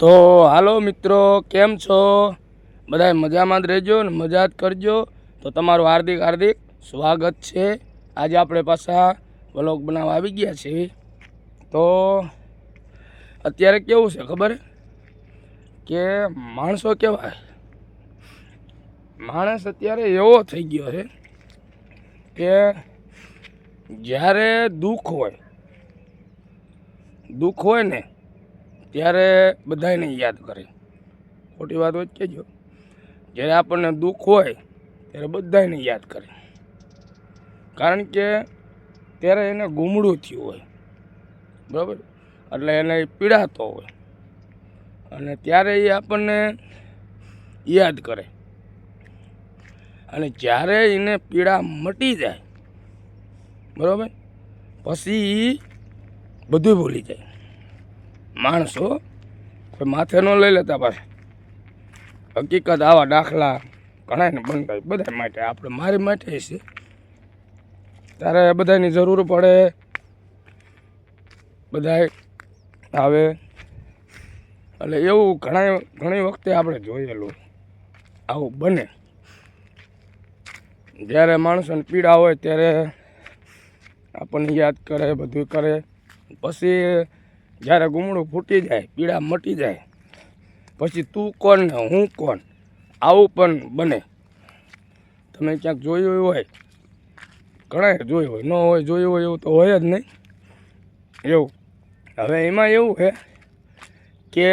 તો હાલો મિત્રો, કેમ છો? બધા મજામાં જ રહેજો ને મજા જ કરજો. તો તમારું હાર્દિક હાર્દિક સ્વાગત છે. આજે આપણે પાછા વ્લોગ બનાવવા આવી ગયા છીએ. તો અત્યારે કેવું છે ખબર? કે માણસો કેવાય માણસ અત્યારે એવો થઈ ગયો છે કે જ્યારે દુઃખ હોય દુઃખ હોય ને ત્યારે બધાને યાદ કરે. ખોટી વાત હોય. કેજો જ્યારે આપણને દુઃખ હોય, ત્યારે બધાને યાદ કરે. કારણ કે ત્યારે એને ગુમડું થયું હોય. બરાબર? એટલે એને પીડાતો હોય. અને ત્યારે એ આપણને યાદ કરે. અને જ્યારે એને પીડા મટી જાય, બરાબર? પછી એ બધું ભૂલી જાય. માણસો? માથે ન લઈ લેતા પાછા. હકીકત આવા દાખલા ઘણાને બનતા બધા માટે. આપણે મારી માટે છે. ત્યારે બધાની જરૂર પડે. બધાય આવે. એટલે એવું ઘણા ઘણી વખતે આપણે જોયેલું. આવું બને. જ્યારે માણસોને પીડા હોય ત્યારે આપણને યાદ કરે બધું કરે. પછી જ્યારે ગુમડું ફૂટી જાય પીડા મટી જાય, પછી તું કોણ ને હું કોણ? આવું પણ બને. તમે ક્યાંક જોયું હોય ઘણા જોયું હોય, ન હોય જોયું હોય એવું તો હોય જ નહીં. એવું. હવે એમાં એવું છે કે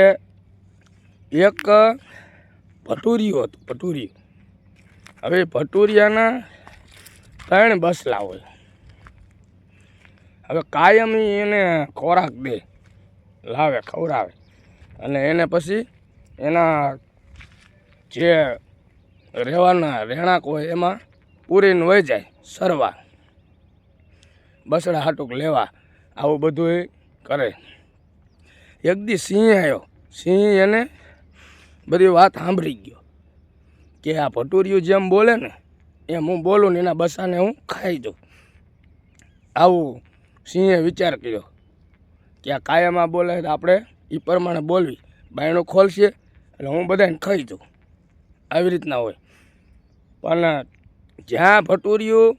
એક ભટુરિયું હતું ભટુરિયું હવે ભટુરિયાના ત્રણ બસલા હોય. હવે કાયમી એને ખોરાક દે. લાવે, ખવડાવે. અને એને પછી એના જે રહેવાના રહેણાંક હોય એમાં પૂરીને વહી જાય સરવા બસડા હાટુક લેવા, આવું બધું કરે. એક દી સિંહ આવ્યો સિંહ એને બધી વાત સાંભળી ગયો કે આ ભટુરિયું જેમ બોલે ને, એમ હું બોલું ને એના બસાને હું ખાઈ જાઉં. આવું સિંહે વિચાર કર્યો. કે આ કાયામાં બોલે તો આપણે એ પ્રમાણે બોલવી. બાયણું ખોલશે એટલે હું બધાને ખાઈ દઉં આવી રીતના હોય. પણ જ્યાં ભટુરિયું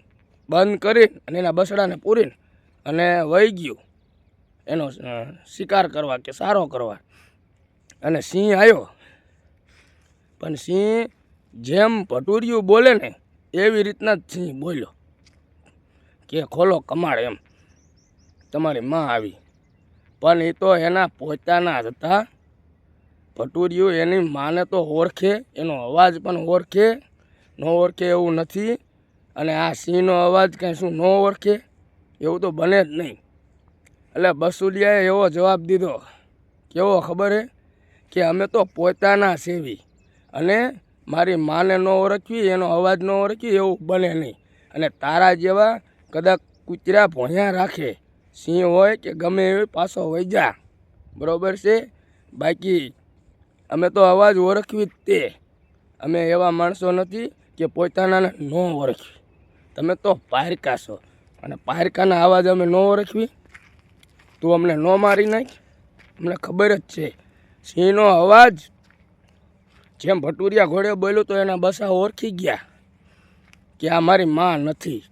બંધ કરી અને એના બસડાને પૂરીને અને વહી ગયું, એનો શિકાર કરવા કે સારો કરવા. અને સિંહ આવ્યો પણ સિંહ જેમ ભટુરિયું બોલે ને એવી રીતના જ સિંહ બોલ્યો. કે ખોલો કમાડ એમ. તમારી માં આવી. પણ એ તો એના પોતાના હતા. ભટુરિયું એની માને તો ઓળખે, એનો અવાજ પણ ઓળખે, ન ઓળખે એવું નથી. અને આ સિંહનો અવાજ કાંઈ શું ન ઓળખે, એવું તો બને જ નહીં. એટલે બસુલિયાએ એવો જવાબ દીધો, કેવો ખબર હે કે અમે તો પોતાના સેવી અને મારી માને ન ઓળખવી, એનો અવાજ ન ઓળખવી એવું બને નહીં. અને તારા જેવા કદાચ કૂતરા ભોંયા રાખે સિંહ હોય કે ગમે એવી પાછો વહી જા. બરાબર છે? બાકી અમે તો અવાજ ઓળખવી જ તે. અમે એવા માણસો નથી કે પોતાનાને ન ઓળખવી તમે તો પારકા છો. અને પારકાના અવાજ અમે ન ઓળખવી. તું અમને ન મારી નાખ. અમને ખબર જ છે. સિંહનો અવાજ જેમ ભટુરિયા ઘોડે બોલ્યું તો એના બસા ઓળખી ગયા કે આ મારી માં નથી.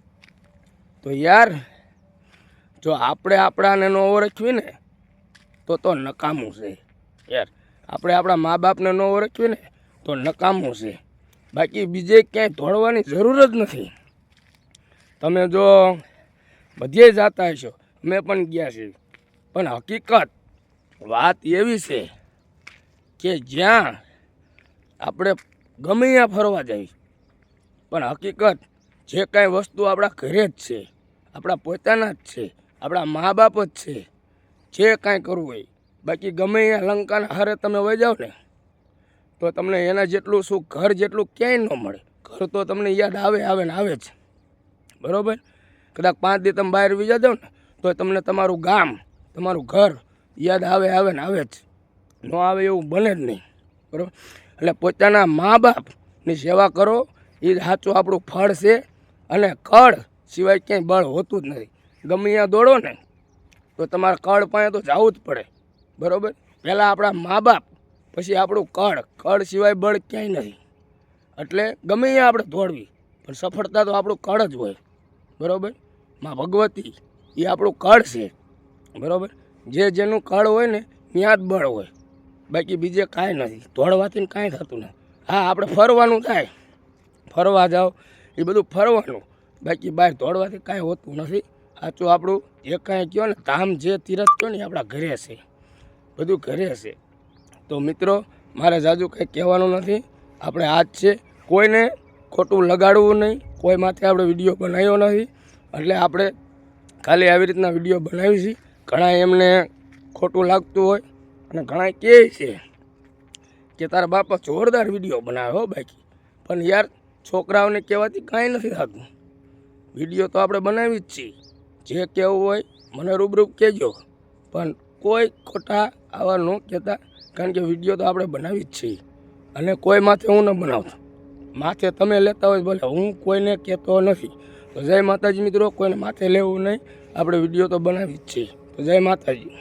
તો યાર જો આપણે આપણાને ન ઓળખવી ને, તો તો નકામું છે. યાર, આપણે આપણા મા બાપને ન ઓળખવી ને, તો નકામું છે. બાકી બીજે ક્યાંય દોડવાની જરૂર જ નથી. તમે જો બધે જતા હશો, અમે પણ ગયા છીએ. પણ હકીકત, વાત એવી છે કે જ્યાં આપણે ગમે ત્યાં ફરવા જઈએ, પણ હકીકત, જે કાંઈ વસ્તુ આપણા ઘરે જ છે, આપણા પોતાના જ છે આપણા મા બાપ જ છે. જે કાંઈ કરવું હોય. બાકી ગમે એ લંકાના હારે તમે વહી ને, તો તમને એના જેટલું શું ઘર જેટલું ક્યાંય ન મળે. ઘર તો તમને યાદ આવે આવે ને આવે જ. બરાબર? કદાચ પાંચ દી તમે બહાર વીજા જાઓ ને, તો તમને તમારું ગામ, તમારું ઘર યાદ આવે આવે ને આવે જ. ન આવે એવું બને જ નહીં. બરાબર? એટલે પોતાના મા બાપની સેવા કરો. એ સાચું આપણું ફળ છે. અને કળ સિવાય ક્યાંય બળ હોતું જ નથી. ગમે ત્યાં દોડો ને, તો તમારે કળ પાસે તો જવું જ પડે. બરાબર? પહેલાં આપણા મા બાપ, પછી આપણું કળ. કળ સિવાય બળ ક્યાંય નથી એટલે ગમે ત્યાં આપણે દોડવી, પણ સફળતા તો આપણું કળ જ હોય. બરાબર? માં ભગવતી, એ આપણું કળ છે. બરાબર? જે જેનું કળ હોય ને, ત્યાં જ બળ હોય. બાકી બીજે કાંઈ નથી. દોડવાથી કાંઈ થતું નથી. હા, આપણે ફરવાનું થાય. ફરવા જાઓ, એ બધું ફરવાનું. બાકી બહાર દોડવાથી કાંઈ હોતું નથી. સાચું આપણું જે કાંઈ કહો ને, ધામ જે તીરથ કહો ને આપણા ઘરે છે. બધું ઘરે છે. તો મિત્રો, મારે જાજુ કંઈ કહેવાનું નથી. આપણે આજ છે, કોઈને ખોટું લગાડવું નહીં. કોઈ માથે આપણે વીડિયો બનાવ્યો નથી. એટલે આપણે ખાલી આવી રીતના વીડિયો બનાવી છીએ ઘણા એમને ખોટું લાગતું હોય અને ઘણા કહે છે કે તારા બાપા જોરદાર વીડિયો બનાવે હો બાકી. પણ યાર, છોકરાઓને કહેવાથી કાંઈ નથી થતું. વીડિયો તો આપણે બનાવી જ છીએ. જે કહેવું હોય મને રૂબરૂ કહેજો. પણ કોઈ ખોટા આવા ન કહેતા, કારણ કે વીડિયો તો આપણે બનાવી જ છીએ. અને કોઈ માથે હું ન બનાવતો. માથે તમે લેતા હોય ભલે, હું કોઈને કહેતો નથી. તો જય માતાજી મિત્રો, કોઈને માથે લેવું નહીં. આપણે વીડિયો તો બનાવી જ છીએ. તો જય માતાજી.